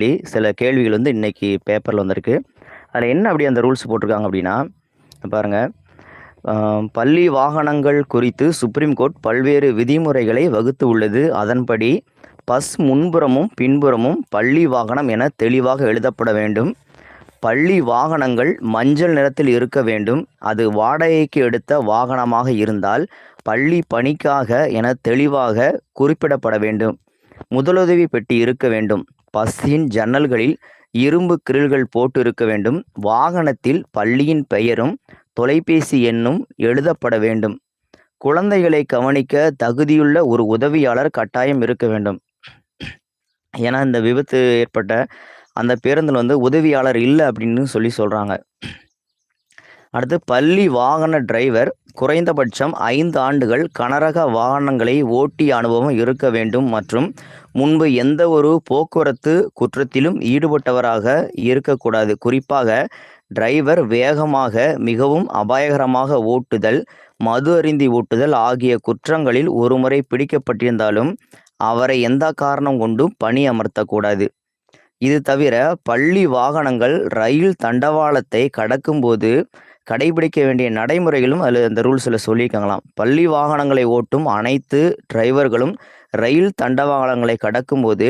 சொல்லி சில கேள்விகள் வந்து இன்னைக்கு பேப்பரில் வந்திருக்கு. அதில் என்ன அப்படி அந்த ரூல்ஸ் போட்டிருக்காங்க அப்படின்னா பாருங்கள் பள்ளி வாகனங்கள் குறித்து சுப்ரீம் கோர்ட் பல்வேறு விதிமுறைகளை வகுத்து உள்ளது. அதன்படி பஸ் முன்புறமும் பின்புறமும் பள்ளி வாகனம் என தெளிவாக எழுதப்பட வேண்டும். பள்ளி வாகனங்கள் மஞ்சள் நிறத்தில் இருக்க வேண்டும். அது வாடகைக்கு எடுத்த வாகனமாக இருந்தால் பள்ளி பணிக்காக என தெளிவாக குறிப்பிடப்பட வேண்டும். முதலுதவி பெட்டி இருக்க வேண்டும். பஸ்ஸின் ஜன்னல்களில் இரும்பு கிரில்கள் போட்டு இருக்க வேண்டும். வாகனத்தில் பள்ளியின் பெயரும் தொலைபேசி எண்ணும் எழுதப்பட வேண்டும். குழந்தைகளை கவனிக்க தகுதியுள்ள ஒரு உதவியாளர் கட்டாயம் இருக்க வேண்டும். ஏன்னா இந்த விபத்து ஏற்பட்ட அந்த பேருந்தில் வந்து உதவியாளர் இல்லை அப்படின்னு சொல்லி சொல்கிறாங்க அடுத்து பள்ளி வாகன டிரைவர் குறைந்தபட்சம் ஐந்து ஆண்டுகள் கனரக வாகனங்களை ஓட்டிய அனுபவம் இருக்க வேண்டும் மற்றும் முன்பு எந்த ஒரு போக்குவரத்து குற்றத்திலும் ஈடுபட்டவராக இருக்கக்கூடாது. குறிப்பாக டிரைவர் வேகமாக மிகவும் அபாயகரமாக ஓட்டுதல் மது அருந்தி ஓட்டுதல் ஆகிய குற்றங்களில் ஒருமுறை பிடிக்கப்பட்டிருந்தாலும் அவரை எந்த காரணம் கொண்டும் பணி அமர்த்தக்கூடாது. இது தவிர பள்ளி வாகனங்கள் ரயில் தண்டவாளத்தை கடக்கும்போது கடைபிடிக்க வேண்டிய நடைமுறைகளும் அதில் அந்த ரூல்ஸில் சொல்லியிருக்காங்களாம். பள்ளி வாகனங்களை ஓட்டும் அனைத்து டிரைவர்களும் ரயில் தண்டவாளங்களை கடக்கும்போது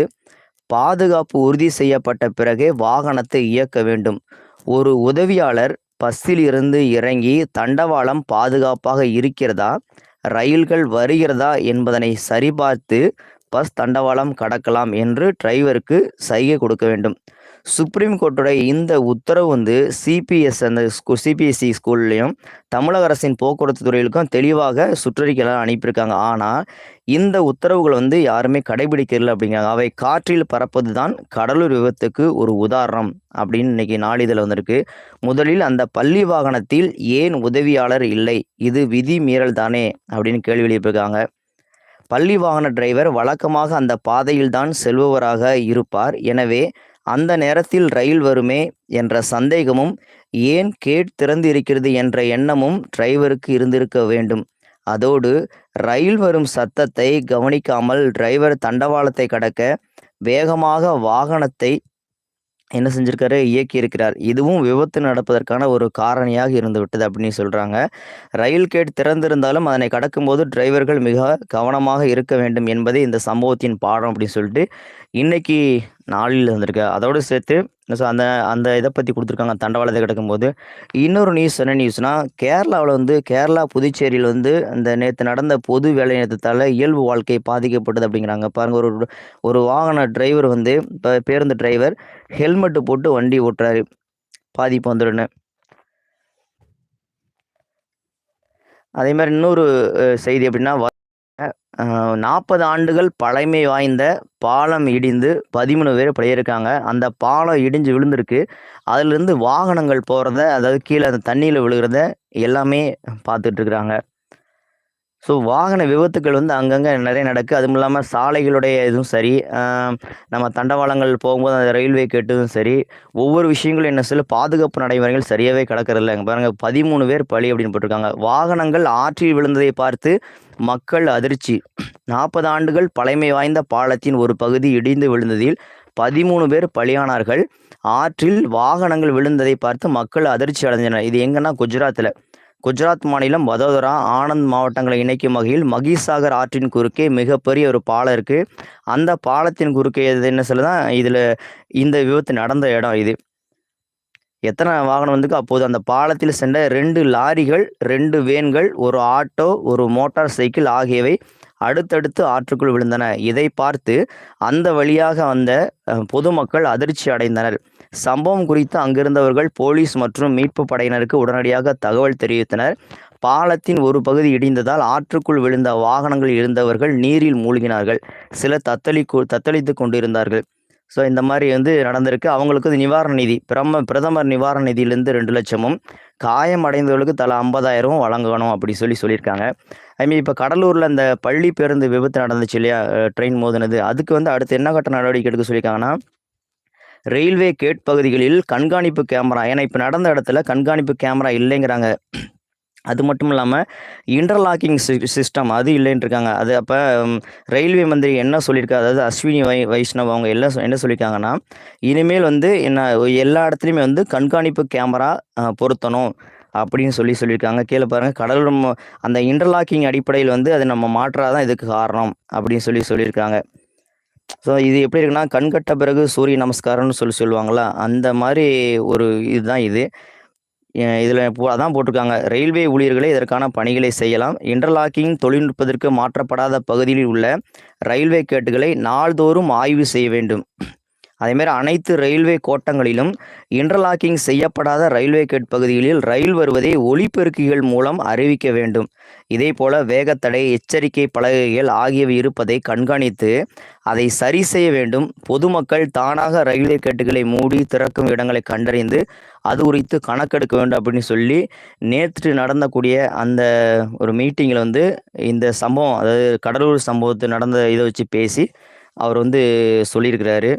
பாதுகாப்பு உறுதி செய்யப்பட்ட பிறகே வாகனத்தை இயக்க வேண்டும். ஒரு உதவியாளர் பஸ்ஸில் இருந்து இறங்கி தண்டவாளம் பாதுகாப்பாக இருக்கிறதா? ரயில்கள் வருகிறதா என்பதனை சரிபார்த்து பஸ் தண்டவாளம் கடக்கலாம் என்று டிரைவருக்கு சைகை கொடுக்க வேண்டும். சுப்ரீம் கோர்ட்டோட இந்த உத்தரவு வந்து சிபிஎஸ் அந்த ஸ்கூ சிபிஎஸ்சி ஸ்கூல்லையும் தமிழக அரசின் போக்குவரத்து துறைகளுக்கும் தெளிவாக சுற்றறிக்கையெல்லாம் அனுப்பியிருக்காங்க. ஆனால் இந்த உத்தரவுகள் வந்து யாருமே கடைபிடிக்கல அப்படிங்கிறாங்க. அவை காற்றில் பறப்பது தான் கடலூர் விபத்துக்கு ஒரு உதாரணம் அப்படின்னு இன்னைக்கு நாளிதழ் வந்திருக்கு. முதலில் அந்த பள்ளி வாகனத்தில் ஏன் உதவியாளர் இல்லை? இது விதி மீறல் தானே? அப்படின்னு கேள்வி எழுப்பியிருக்காங்க. பள்ளி வாகன டிரைவர் வழக்கமாக அந்த பாதையில்தான் செல்பவராக இருப்பார். எனவே அந்த நேரத்தில் ரயில் வருமே என்ற சந்தேகமும் ஏன் கேட் திறந்து இருக்கிறது என்ற எண்ணமும் டிரைவருக்கு இருந்திருக்க வேண்டும். அதோடு ரயில் வரும் சத்தத்தை கவனிக்காமல் டிரைவர் தண்டவாளத்தை கடக்க வேகமாக வாகனத்தை என்ன செஞ்சிருக்காரு? இயக்கியிருக்கிறார். இதுவும் விபத்து நடப்பதற்கான ஒரு காரணியாக இருந்து விட்டது அப்படின்னு சொல்கிறாங்க ரயில் கேட் திறந்திருந்தாலும் அதனை கடக்கும்போது டிரைவர்கள் மிக கவனமாக இருக்க வேண்டும் என்பதே இந்த சம்பவத்தின் பாடம் அப்படின்னு சொல்லிட்டு இன்றைக்கி நாளில் வந்திருக்கு அதோடு சேர்த்து அந்த அந்த இதை பற்றி கொடுத்துருக்காங்க. தண்டவாளத்தை கிடக்கும்போது இன்னொரு நியூஸ் என்ன நியூஸ்னால் கேரளாவில் வந்து கேரளா புதுச்சேரியில் வந்து அந்த நேற்று நடந்த பொது வேலை நிறுத்தத்தால் இயல்பு வாழ்க்கை பாதிக்கப்பட்டது அப்படிங்கிறாங்க. பாருங்க ஒரு ஒரு வாகன டிரைவர் வந்து இப்போ பேருந்து டிரைவர் ஹெல்மெட்டு போட்டு வண்டி ஓட்டுறாரு. பாதிப்பு வந்துடுன்னு அதே மாதிரி இன்னொரு செய்தி எப்படின்னா நாற்பது ஆண்டுகள் பழமை வாய்ந்த பாலம் இடிந்து பதிமூணு பேர் படையிருக்காங்க அந்த பாலம் இடிஞ்சு விழுந்திருக்கு. அதுலேருந்து வாகனங்கள் போகிறத அதாவது கீழே அந்த தண்ணியில் விழுகிறத எல்லாமே பார்த்துட்ருக்குறாங்க ஸோ வாகன விபத்துக்கள் வந்து அங்கங்கே நிறைய நடக்குது அதுவும் இல்லாமல் சாலைகளுடைய இதுவும் சரி நம்ம தண்டவாளங்கள் போகும்போது அந்த ரயில்வே கேட்டதும் சரி ஒவ்வொரு விஷயங்களும் என்ன சொல்ல பாதுகாப்பு நடைமுறைகள் சரியாகவே கிடக்கிறதில்ல இங்கே பாருங்கள் பதிமூணு பேர் பலி அப்படின்னு போட்டிருக்காங்க. வாகனங்கள் ஆற்றில் விழுந்ததை பார்த்து மக்கள் அதிர்ச்சி. நாற்பது ஆண்டுகள் பழமை வாய்ந்த பாலத்தின் ஒரு பகுதி இடிந்து விழுந்ததில் பதிமூணு பேர் பலியானார்கள். ஆற்றில் வாகனங்கள் விழுந்ததை பார்த்து மக்கள் அதிர்ச்சி அடைஞ்சனர் இது எங்கன்னா குஜராத்தில். குஜராத் மாநிலம் வதோதரா ஆனந்த் மாவட்டங்களை இணைக்கும் வகையில் மகிசாகர் ஆற்றின் குறுக்கே மிகப்பெரிய ஒரு பாலம் இருக்குது அந்த பாலத்தின் குறுக்கே இது என்ன சொல்லுதான் இதில் இந்த விபத்து நடந்த இடம் இது. எத்தனை வாகனம் வந்துக்கு அப்போது அந்த பாலத்தில் சென்ற ரெண்டு லாரிகள் ரெண்டு வேன்கள் ஒரு ஆட்டோ ஒரு மோட்டார் சைக்கிள் ஆகியவை அடுத்தடுத்து ஆற்றுக்குள் விழுந்தன. இதை பார்த்து அந்த வழியாக வந்த பொதுமக்கள் அதிர்ச்சி அடைந்தனர். சம்பவம் குறித்து அங்கிருந்தவர்கள் போலீஸ் மற்றும் மீட்பு படையினருக்கு உடனடியாக தகவல் தெரிவித்தனர். பாலத்தின் ஒரு பகுதி இடிந்ததால் ஆற்றுக்குள் விழுந்த வாகனங்களில் இருந்தவர்கள் நீரில் மூழ்கினார்கள். சிலர் தத்தளி தத்தளித்து கொண்டிருந்தார்கள். ஸோ இந்த மாதிரி வந்து நடந்திருக்கு. அவங்களுக்கு நிவாரண நிதி. பிரம பிரதமர் நிவாரண நிதியிலேருந்து ரெண்டு லட்சமும் காயம் அடைந்தவர்களுக்கு தலா ஐம்பதாயிரமும் வழங்கணும் அப்படி சொல்லி சொல்லியிருக்காங்க. ஐ மீன் இப்போ கடலூரில் அந்த பள்ளி பேருந்து விபத்து நடந்துச்சு இல்லையா? ட்ரெயின் மோதினது. அதுக்கு வந்து அடுத்து என்ன கட்ட நடவடிக்கை எடுக்க சொல்லியிருக்காங்கன்னா ரயில்வே கேட் பகுதிகளில் கண்காணிப்பு கேமரா ஏன்னா இப்போ நடந்த இடத்துல கண்காணிப்பு கேமரா இல்லைங்கிறாங்க. அது மட்டும் இல்லாமல் இன்டர்லாக்கிங் சிஸ்டம் அது இல்லைன்னு இருக்காங்க. அது அப்போ ரயில்வே மந்திரி என்ன சொல்லியிருக்காரு அதாவது அஸ்வினி வை வைஷ்ணவ் அவங்க எல்லாம் என்ன சொல்லியிருக்காங்கன்னா இனிமேல் வந்து என்ன எல்லா இடத்துலையுமே வந்து கண்காணிப்பு கேமரா பொருத்தணும் அப்படின்னு சொல்லி சொல்லியிருக்காங்க. கீழே பாருங்கள் கடலும் அந்த இன்டர்லாக்கிங் அடிப்படையில் வந்து அதை நம்ம மாற்றாதான் இதுக்கு காரணம் அப்படின்னு சொல்லி சொல்லியிருக்காங்க. ஸோ இது எப்படி இருக்குன்னா கண்கட்ட பிறகு சூரிய நமஸ்காரம்னு சொல்லி சொல்லுவாங்களா அந்த மாதிரி ஒரு இதுதான் இது. இதில் அதான் போட்டிருக்காங்க. ரயில்வே ஊழியர்களே இதற்கான பணிகளை செய்யலாம். இன்டர்லாக்கிங் தொழில்நுட்பத்திற்கு மாற்றப்படாத பகுதியில் உள்ள ரயில்வே கேட்டுகளை நாள்தோறும் ஆய்வு செய்ய வேண்டும். அதேமாதிரி அனைத்து ரயில்வே கோட்டங்களிலும் இன்டர்லாக்கிங் செய்யப்படாத ரயில்வே கேட் பகுதிகளில் ரயில் வருவதை ஒளிப்பெருக்கிகள் மூலம் அறிவிக்க வேண்டும். இதேபோல வேகத்தடை எச்சரிக்கை பலகைகள் ஆகியவை இருப்பதை கண்காணித்து அதை சரி செய்ய வேண்டும். பொதுமக்கள் தானாக ரயில்வே கேட்டுகளை மூடி திறக்கும் இடங்களை கண்டறிந்து அது குறித்து கணக்கெடுக்க வேண்டும் அப்படின்னு சொல்லி நேற்று நடந்தக்கூடிய அந்த ஒரு மீட்டிங்கில் வந்து இந்த சம்பவம் அதாவது கடலூர் சம்பவத்து நடந்த இதை வச்சு பேசி அவர் வந்து சொல்லியிருக்கிறாரு.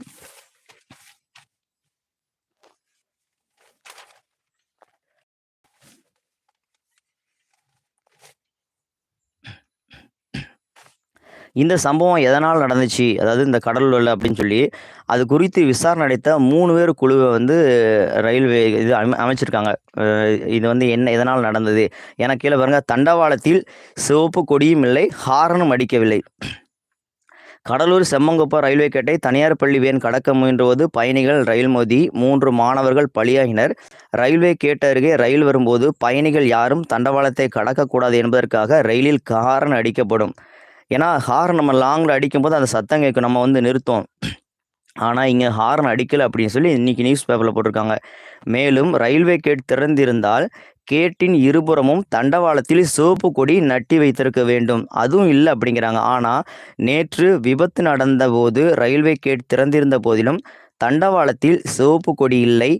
இந்த சம்பவம் எதனால் நடந்துச்சு? அதாவது இந்த கடலூரில் அப்படின்னு சொல்லி அது குறித்து விசாரணை நடத்த மூணு பேர் குழுவை வந்து ரயில்வே இது அமை அமைச்சிருக்காங்க. இது வந்து என்ன எதனால் நடந்தது? என கீழே பாருங்க. தண்டவாளத்தில் சிவப்பு கொடியும் இல்லை ஹாரனும் அடிக்கவில்லை. கடலூர் செம்மங்குப்ப ரயில்வே கேட்டை தனியார் பள்ளி வேன் கடக்க முயன்றபோது பயணிகள் ரயில் மோதி மூன்று மாணவர்கள் பலியாகினர். ரயில்வே கேட் அருகே ரயில் வரும்போது பயணிகள் யாரும் தண்டவாளத்தை கடக்கக்கூடாது என்பதற்காக ரயிலில் ஹாரன் அடிக்கப்படும். ஏன்னா ஹார்ன் நம்ம லாங்கில் அடிக்கும்போது அந்த சத்தம் கேட்கும். நம்ம வந்து நிறுத்தோம் ஆனால் இங்கே ஹார்ன் அடிக்கலை அப்படின்னு சொல்லி இன்னைக்கு நியூஸ் பேப்பரில் போட்டிருக்காங்க. மேலும் ரயில்வே கேட் திறந்திருந்தால் கேட்டின் இருபுறமும் தண்டவாளத்தில் சிவப்பு கொடி நட்டி வைத்திருக்க வேண்டும். அதுவும் இல்லை அப்படிங்கிறாங்க. ஆனால் நேற்று விபத்து நடந்தபோது ரயில்வே கேட் திறந்திருந்த போதிலும் தண்டவாளத்தில் சிவப்பு கொடி இல்லை.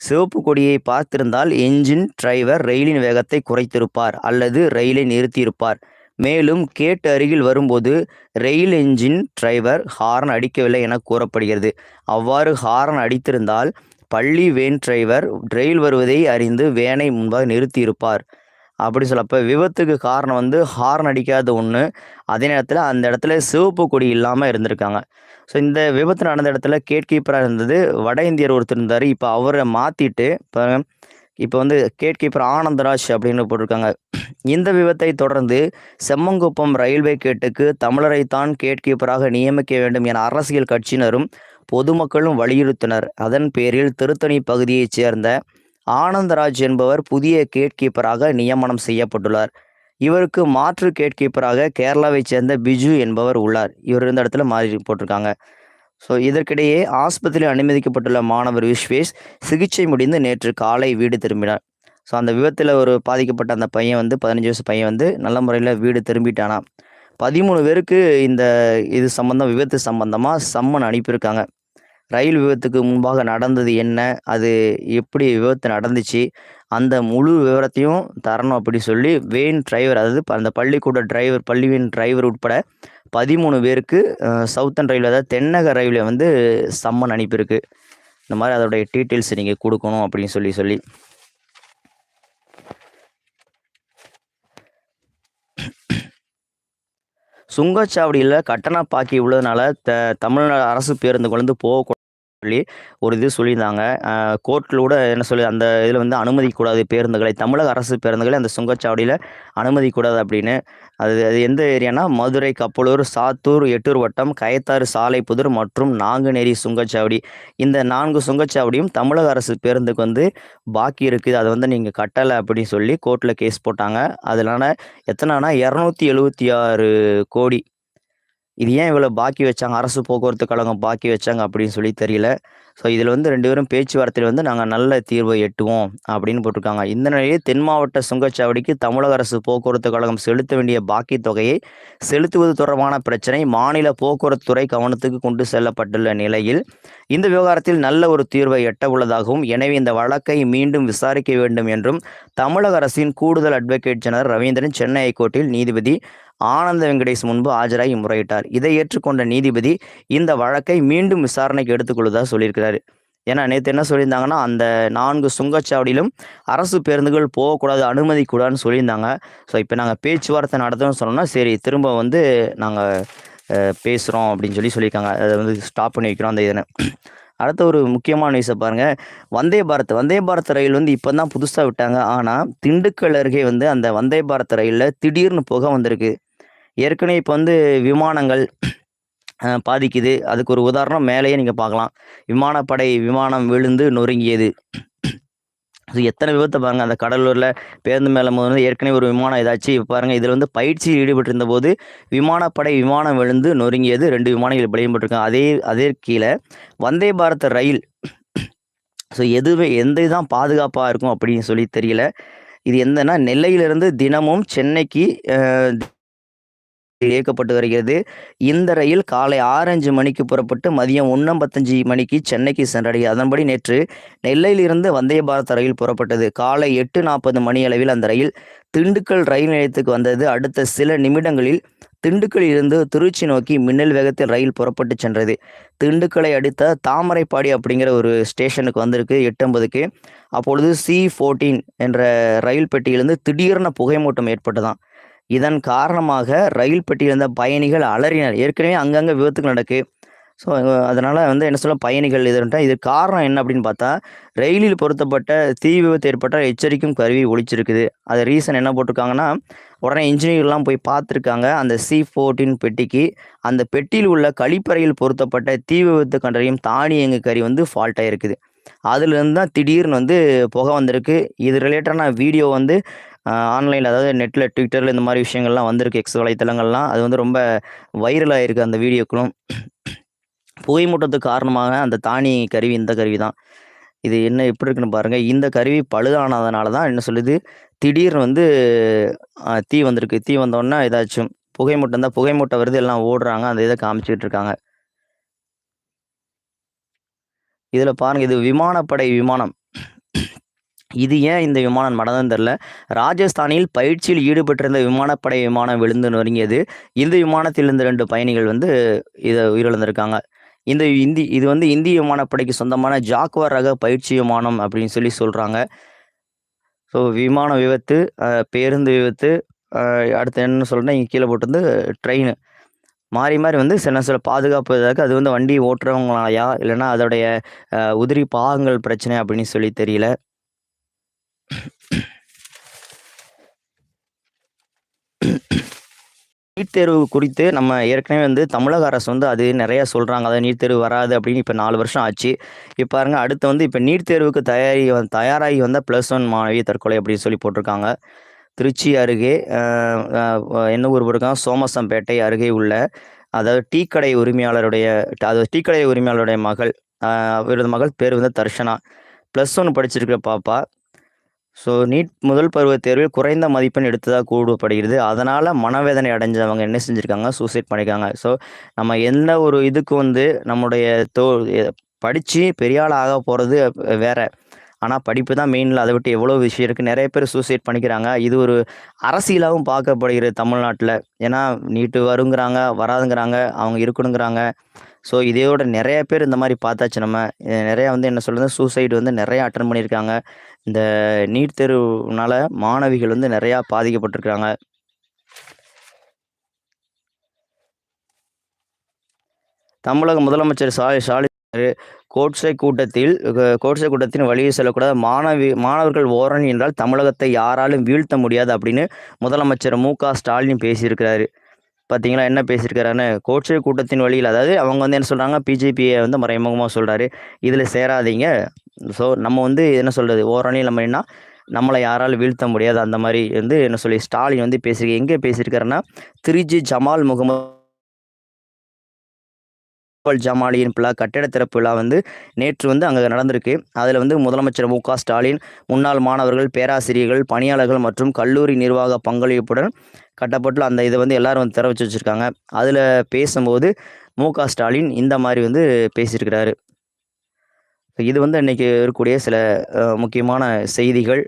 சிவப்பு கொடியை பார்த்திருந்தால் என்ஜின் டிரைவர் ரயிலின் வேகத்தை குறைத்திருப்பார் அல்லது ரயிலை நிறுத்தியிருப்பார். மேலும் கேட் அருகில் வரும்போது ரயில் என்ஜின் டிரைவர் ஹார்ன் அடிக்கவில்லை என கூறப்படுகிறது. அவ்வாறு ஹார்ன் அடித்திருந்தால் பள்ளி வேன் டிரைவர் ரயில் வருவதை அறிந்து வேனை முன்பாக நிறுத்தியிருப்பார். அப்படி சொல்லப்போ விபத்துக்கு காரணம் வந்து ஹார்ன் அடிக்காத ஒன்று அதே நேரத்தில் அந்த இடத்துல சிவப்பு கொடி இல்லாமல் இருந்திருக்காங்க. ஸோ இந்த விபத்து நடந்த இடத்துல கேட் கீப்பராக இருந்தது. வட இந்தியர் ஒருத்தர் இருந்தார். இப்போ அவரை மாற்றிட்டு இப்போ இப்போ வந்து கேட் கீப்பர் ஆனந்தராஜ் அப்படின்னு போட்டிருக்காங்க. இந்த விபத்தை தொடர்ந்து செம்மங்குப்பம் ரயில்வே கேட்டுக்கு தமிழரைத்தான் கேட் கீப்பராக நியமிக்க வேண்டும் என அரசியல் கட்சியினரும் பொதுமக்களும் வலியுறுத்தினர். அதன் பேரில் திருத்தணி பகுதியைச் சேர்ந்த ஆனந்தராஜ் என்பவர் புதிய கேட் கீப்பராக நியமனம் செய்யப்பட்டுள்ளார். இவருக்கு மாற்று கேட் கீப்பராக கேரளாவைச் சேர்ந்த பிஜு என்பவர் உள்ளார். இவர் இருந்த இடத்துல மாறி போட்டிருக்காங்க. ஸோ இதற்கிடையே ஆஸ்பத்திரியில் அனுமதிக்கப்பட்டுள்ள மாணவர் விஸ்வேஷ் சிகிச்சை முடிந்து நேற்று காலை வீடு திரும்பினார். ஸோ அந்த விபத்தில் ஒரு பாதிக்கப்பட்ட அந்த பையன் வந்து பதினஞ்சு வயசு பையன் வந்து நல்ல முறையில் வீடு திரும்பிட்டானா. பதிமூணு பேருக்கு இந்த இது சம்பந்தம் விபத்து சம்பந்தமாக சம்மன் அனுப்பியிருக்காங்க. ரயில் விபத்துக்கு முன்பாக நடந்தது என்ன அது எப்படி விபத்து நடந்துச்சு அந்த முழு விவரத்தையும் தரணும் அப்படி சொல்லி வேன் டிரைவர் அதாவது அந்த பள்ளிக்கூட டிரைவர் பள்ளி வேன் டிரைவர் உட்பட பதிமூணு பேருக்கு சவுத்தன் ரயில்வே அதாவது தென்னக ரயில்வே வந்து சம்மன் அனுப்பியிருக்கு. இந்த மாதிரி அதோடைய டீட்டெயில்ஸ் நீங்கள் கொடுக்கணும் அப்படின்னு சொல்லி சொல்லி. சுங்கச்சாவடியில் கட்டண பாக்கி உள்ளதுனால த தமிழ்நாடு அரசு பேருந்துகள் வந்து போக சொல்லி ஒரு இது சொல்லியிருந்தாங்க. கோர்ட்டில் கூட என்ன சொல்லி அந்த இதில் வந்து அனுமதிக்கூடாது பேருந்துகளை தமிழக அரசு பேருந்துகளை அந்த சுங்கச்சாவடியில் அனுமதிக்கக்கூடாது அப்படின்னு. அது அது எந்த ஏரியானா மதுரை கப்பலூர் சாத்தூர் எட்டூர் வட்டம் கயத்தாறு சாலைப்புதூர் மற்றும் நாங்குநேரி சுங்கச்சாவடி. இந்த நான்கு சுங்கச்சாவடியும் தமிழக அரசு பேருந்துக்கு வந்து பாக்கி இருக்குது. அதை வந்து நீங்கள் கட்டலை அப்படின்னு சொல்லி கோர்ட்டில் கேஸ் போட்டாங்க. அதனால எத்தனைனா இரநூத்தி எழுபத்தி ஆறு கோடி இது ஏன் இவ்வளோ பாக்கி வச்சாங்க? அரசு போக்குவரத்து கழகம் பாக்கி வச்சாங்க அப்படின்னு சொல்லி தெரியல. ஸோ இதில் வந்து ரெண்டு பேரும் பேச்சுவார்த்தையில் வந்து நாங்கள் நல்ல தீர்வை எட்டுவோம் அப்படின்னு போட்டிருக்காங்க. இந்த நிலையில் தென் மாவட்ட சுங்கச்சாவடிக்கு தமிழக அரசு போக்குவரத்து கழகம் செலுத்த வேண்டிய பாக்கி தொகையை செலுத்துவது தொடர்பான பிரச்சனை மாநில போக்குவரத்து துறை கவனத்துக்கு கொண்டு செல்லப்பட்டுள்ள நிலையில் இந்த விவகாரத்தில் நல்ல ஒரு தீர்வை எட்ட உள்ளதாகவும் எனவே இந்த வழக்கை மீண்டும் விசாரிக்க வேண்டும் என்றும் தமிழக அரசின் கூடுதல் அட்வொகேட் ஜெனரல் ரவீந்திரன் சென்னை ஹைகோர்ட்டில் நீதிபதி ஆனந்த வெங்கடேஷ் முன்பு ஆஜராகி முறையிட்டார். இதை ஏற்றுக்கொண்ட நீதிபதி இந்த வழக்கை மீண்டும் விசாரணைக்கு எடுத்துக்கொள்வதாக சொல்லியிருக்கிறாரு. ஏன்னா நேற்று என்ன சொல்லியிருந்தாங்கன்னா அந்த நான்கு சுங்கச்சாவடியிலும் அரசு பேருந்துகள் போகக்கூடாது அனுமதி கூடாதுன்னு சொல்லியிருந்தாங்க. ஸோ இப்போ நாங்கள் பேச்சுவார்த்தை நடத்தணும்னு சொன்னோம்னா சரி திரும்ப வந்து நாங்கள் பேசுகிறோம் அப்படின்னு சொல்லி சொல்லியிருக்காங்க. அதை வந்து ஸ்டாப் பண்ணி வைக்கிறோம் அந்த இதனை அடுத்த ஒரு முக்கியமான நியூஸை பாருங்கள் வந்தே பாரத். வந்தே பாரத் ரயில் வந்து இப்போ தான் புதுசாக விட்டாங்க. ஆனால் திண்டுக்கல் அருகே வந்து அந்த வந்தே பாரத் ரயிலில் திடீர்னு புகை வந்திருக்கு. ஏற்கனவே இப்போ வந்து விமானங்கள் பாதிக்குது. அதுக்கு ஒரு உதாரணம் மேலேயே நீங்கள் பார்க்கலாம். விமானப்படை விமானம் விழுந்து நொறுங்கியது. ஸோ எத்தனை விபத்தை பாருங்கள் அந்த கடலூரில் பேருந்து மேலே வந்து ஏற்கனவே ஒரு விமானம் ஏதாச்சும் இப்போ பாருங்கள் இதில் வந்து பயிற்சியில் ஈடுபட்டிருந்த போது விமானப்படை விமானம் விழுந்து நொறுங்கியது. ரெண்டு விமானங்கள் பலியப்பட்டிருக்காங்க அதே அதே கீழே வந்தே பாரத் ரயில். ஸோ எதுவே எந்த இதுதான் பாதுகாப்பாக இருக்கும் அப்படின்னு சொல்லி தெரியல. இது எந்தனா நெல்லையிலிருந்து தினமும் சென்னைக்கு இயக்கப்பட்டு வருகிறது. இந்த ரயில் காலை ஆறஞ்சு மணிக்கு புறப்பட்டு மதியம் ஒன்னம்பத்தஞ்சு மணிக்கு சென்னைக்கு சென்றடைகிறது. அதன்படி நேற்று நெல்லையிலிருந்து வந்தே பாரத் ரயில் புறப்பட்டது. காலை எட்டு நாற்பது மணி அளவில் அந்த ரயில் திண்டுக்கல் ரயில் நிலையத்துக்கு வந்தது. அடுத்த சில நிமிடங்களில் திண்டுக்கல்லில் இருந்து திருச்சி நோக்கி மின்னல் வேகத்தில் ரயில் புறப்பட்டு சென்றது. திண்டுக்கலை அடுத்த தாமரைப்பாடி அப்படிங்கிற ஒரு ஸ்டேஷனுக்கு வந்திருக்கு. எட்டம்பதுக்கு அப்பொழுது சி ஃபோர்டீன் என்ற ரயில் பெட்டியிலிருந்து திடீர்னு புகைமூட்டம் ஏற்பட்டதாம். இதன் காரணமாக ரயில் பெட்டியில் இருந்த பயணிகள் அலறினர். ஏற்கனவே அங்கங்கே விபத்துகள் நடக்கு. ஸோ அதனால் வந்து என்ன சொல்ல பயணிகள் இதுன்ட்டு இது காரணம் என்ன அப்படின்னு பார்த்தா ரயிலில் பொருத்தப்பட்ட தீ விபத்து ஏற்பட்ட எச்சரிக்கும் கருவி ஒழிச்சிருக்குது அது ரீசன் என்ன போட்டிருக்காங்கன்னா உடனே இன்ஜினியர்லாம் போய் பார்த்துருக்காங்க. அந்த சி ஃபோர்டீன் பெட்டிக்கு அந்த பெட்டியில் உள்ள கழிப்பறையில் பொருத்தப்பட்ட தீ விபத்து கண்டறியும் தானியங்கு கறி வந்து ஃபால்ட்டாக இருக்குது அதுலேருந்து தான் திடீர்னு வந்து புகை வந்திருக்கு. இது ரிலேட்டடான வீடியோ வந்து ஆன்லைனில் அதாவது நெட்டில் ட்விட்டரில் இந்த மாதிரி விஷயங்கள்லாம் வந்திருக்கு எக்ஸ் வலைத்தளங்கள்லாம். அது வந்து ரொம்ப வைரல் ஆகிருக்கு அந்த வீடியோக்களும். புகைமூட்டத்துக்கு காரணமாக அந்த தானி கருவி இந்த கருவி தான். இது என்ன எப்படி இருக்குன்னு பாருங்கள் இந்த கருவி பழுதானதுனால தான் என்ன சொல்லுது? திடீர்னு வந்து தீ வந்திருக்கு. தீ வந்தோடனே ஏதாச்சும் புகைமூட்டம் தான் புகைமூட்டம் வருது எல்லாம் ஓடுறாங்க. அந்த இதை காமிச்சிக்கிட்டு இருக்காங்க. இதில் பாருங்கள் இது விமானப்படை விமானம். இது ஏன் இந்த விமானம் நடந்ததுன்னு தெரில ராஜஸ்தானில் பயிற்சியில் ஈடுபட்டிருந்த விமானப்படை விமானம் விழுந்து நொறுங்கியது. இந்த விமானத்தில் இருந்த ரெண்டு பயணிகள் வந்து இதை உயிரிழந்திருக்காங்க. இந்த இந்தி இது வந்து இந்திய விமானப்படைக்கு சொந்தமான ஜாக்வார் ரக பயிற்சி விமானம் அப்படின்னு சொல்லி சொல்கிறாங்க ஸோ விமான விபத்து பேருந்து விபத்து அடுத்து என்ன சொல்கிறேன்னா இங்கே கீழே போட்டு வந்து ட்ரெயின் மாறி மாறி வந்து சில சில பாதுகாப்பு இதாக அது வந்து வண்டி ஓட்டுறவங்களாயா இல்லைன்னா அதோடைய உதிரி பாகங்கள் பிரச்சனை அப்படின்னு சொல்லி தெரியல. நீட் தேர்வு குறித்து நம்ம ஏற்கனவே வந்து தமிழக அரசு வந்து அது நிறைய சொல்கிறாங்க அதாவது நீட் தேர்வு வராது அப்படின்னு இப்போ நாலு வருஷம் ஆச்சு. இப்போ பாருங்க அடுத்து வந்து இப்போ நீட் தேர்வுக்கு தயாரி வந்- தயாராகி வந்த ப்ளஸ் ஒன் மாணவி தற்கொலை அப்படின்னு சொல்லி போட்டிருக்காங்க. திருச்சி அருகே என்ன ஊர் போட்டிருக்காங்க? சோமசம்பேட்டை அருகே உள்ள அதாவது டீ கடை உரிமையாளருடைய அதாவது டீ கடை உரிமையாளருடைய மகள் அவரது மகள் பேர் வந்து தர்ஷனா. ப்ளஸ் ஒன் படிச்சிருக்கிற பாப்பா. ஸோ நீட் முதல் பருவ தேர்வில் குறைந்த மதிப்பெண் எடுத்ததாக கூடப்படுகிறது அதனால் மனவேதனை அடைஞ்சவங்க என்ன செஞ்சுருக்காங்க? சூசைட் பண்ணியிருக்காங்க ஸோ நம்ம எந்த ஒரு இதுக்கு வந்து நம்முடைய தோ படித்து பெரிய ஆள் ஆக போகிறது வேற. ஆனால் படிப்பு தான் மெயினில் அதை விட்டு எவ்வளோ விஷயம் இருக்குது நிறைய பேர் சூசைட் பண்ணிக்கிறாங்க. இது ஒரு அரசியலாகவும் பார்க்கப்படுகிறது தமிழ்நாட்டில். ஏன்னா நீட்டு வருங்கிறாங்க வராதுங்கிறாங்க அவங்க இருக்கணுங்கிறாங்க. ஸோ இதையோட நிறைய பேர் இந்த மாதிரி பார்த்தாச்சு நம்ம. நிறையா வந்து என்ன சொல்கிறது சூசைடு வந்து நிறைய அட்டன் பண்ணியிருக்காங்க இந்த நீட் தேர்வுனால மாணவிகள் வந்து நிறையா பாதிக்கப்பட்டிருக்காங்க தமிழக முதலமைச்சர் சா ஸ்டாலின் கோட்சை கூட்டத்தில் கோட்சை கூட்டத்தின் வழியே செல்லக்கூடாது. மாணவி மாணவர்கள் ஓரணி என்றால் தமிழகத்தை யாராலும் வீழ்த்த முடியாது அப்படின்னு முதலமைச்சர் மு. க. ஸ்டாலின் பேசியிருக்கிறாரு. பார்த்தீங்களா என்ன பேசியிருக்காருன்னு கோட்சை கூட்டத்தின் வழியில் அதாவது அவங்க வந்து என்ன சொல்கிறாங்க பிஜேபியை வந்து மறைமுகமாக சொல்கிறாரு இதில் சேராதீங்க. ஸோ நம்ம வந்து என்ன சொல்கிறது ஓரணியில் நம்ம என்ன நம்மளை யாராலும் வீழ்த்த முடியாது. அந்த மாதிரி வந்து என்ன சொல்லி ஸ்டாலின் வந்து பேசியிருக்க எங்கே பேசியிருக்காருன்னா திருச்சி ஜமால் முகமது ஜமாலியின் விழா கட்டிட திறப்பு விழா வந்து நேற்று வந்து அங்கே நடந்திருக்கு. அதில் வந்து முதலமைச்சர் மு க ஸ்டாலின் முன்னாள் மாணவர்கள் பேராசிரியர்கள் பணியாளர்கள் மற்றும் கல்லூரி நிர்வாக பங்களிப்புடன் கட்டப்பட்டு அந்த இதை வந்து எல்லாரும் வந்து திறவச்சு வச்சுருக்காங்க. அதில் பேசும்போது மு க ஸ்டாலின் இந்த மாதிரி வந்து பேசியிருக்கிறாரு. இது வந்து இன்னைக்கு இருக்கக்கூடிய சில முக்கியமான செய்திகள்.